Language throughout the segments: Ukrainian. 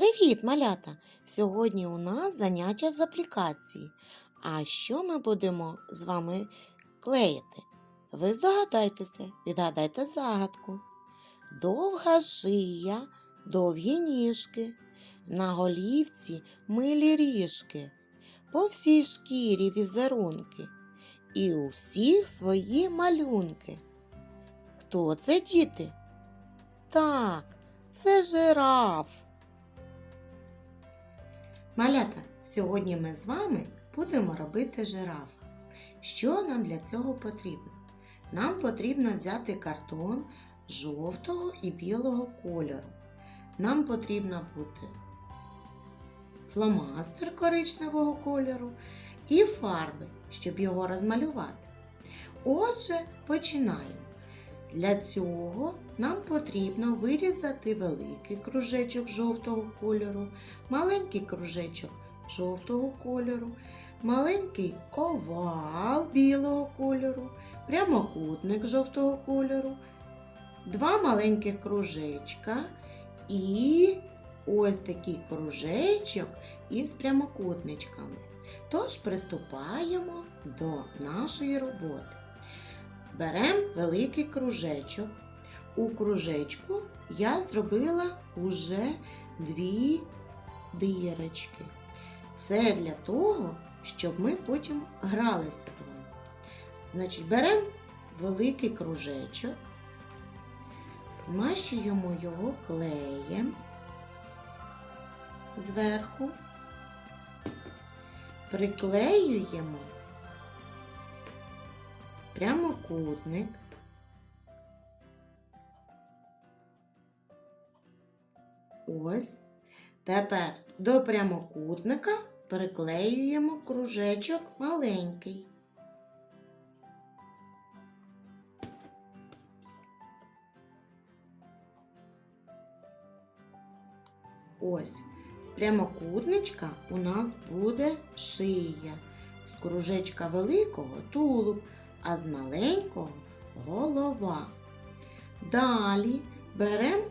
Привіт, малята! Сьогодні у нас заняття з аплікації. А що ми будемо з вами клеїти? Ви здогадайтеся, відгадайте загадку. Довга шия, довгі ніжки, на голівці милі ріжки, по всій шкірі візерунки, і у всіх свої малюнки. Хто це діти? Так, це жираф. Малята, сьогодні ми з вами будемо робити жирафа. Що нам для цього потрібно? Нам потрібно взяти картон жовтого і білого кольору. Нам потрібно бути фломастер коричневого кольору і фарби, щоб його розмалювати. Отже, починаємо. Для цього нам потрібно вирізати великий кружечок жовтого кольору, маленький кружечок жовтого кольору, маленький овал білого кольору, прямокутник жовтого кольору, два маленьких кружечка і ось такий кружечок із прямокутничками. Тож приступаємо до нашої роботи. Беремо великий кружечок. У кружечку я зробила уже дві дирочки. Це для того, щоб ми потім гралися з вами. Значить, беремо великий кружечок, змащуємо його клеєм зверху, приклеюємо прямокутник. Ось. Тепер до прямокутника приклеюємо кружечок маленький. Ось. З прямокутничка у нас буде шия, з кружечка великого тулуб, а з маленького голова. Далі беремо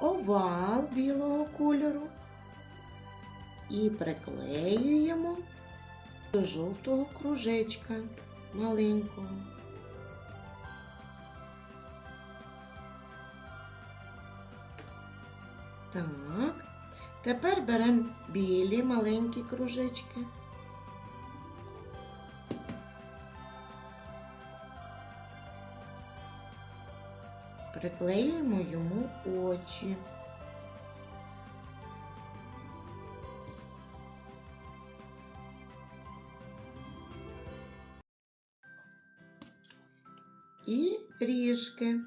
овал білого кольору і приклеюємо до жовтого кружечка маленького. Так, тепер беремо білі маленькі кружечки. Приклеюємо йому очі. І ріжки.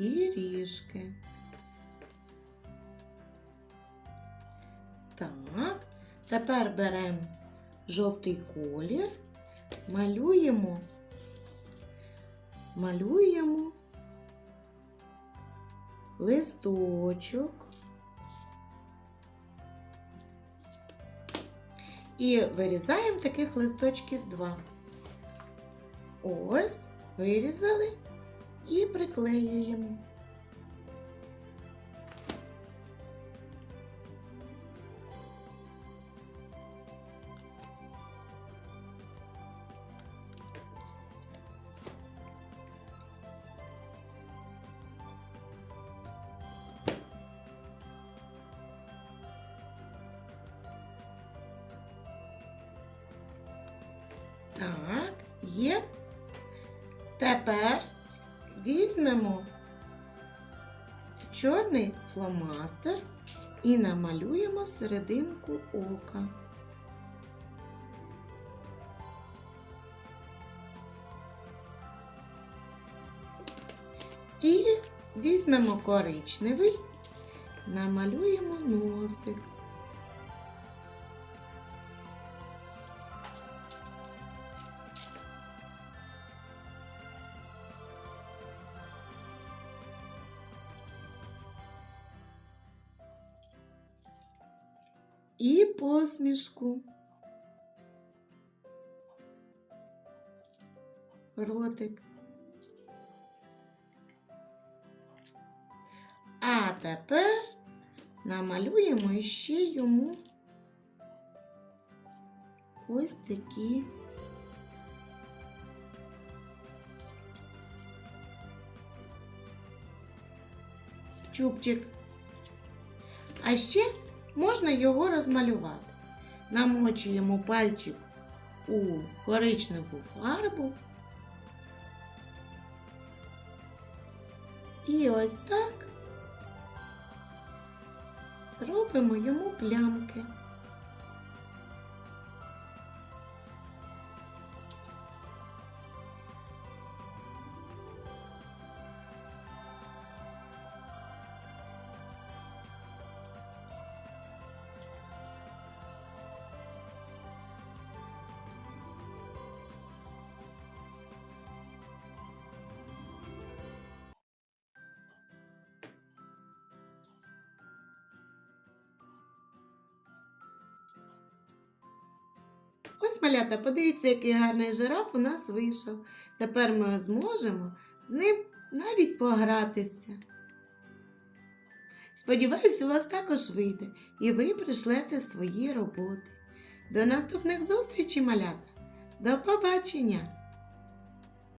І ріжки. Так, тепер беремо жовтий колір, малюємо, малюємо листочок і вирізаємо таких листочків два. Ось, вирізали і приклеюємо. Так, є. Тепер візьмемо чорний фломастер і намалюємо серединку ока. І візьмемо коричневий, намалюємо носик. І посмішку. Ротик. А тепер намалюємо ще йому ось такі чубчик. А ще можна його розмалювати. Намочуємо пальчик у коричневу фарбу. І ось так робимо йому плямки. Ось малята, подивіться, який гарний жираф у нас вийшов. Тепер ми зможемо з ним навіть погратися. Сподіваюсь, у вас також вийде і ви прийшлете свої роботи. До наступних зустрічей, малята. До побачення!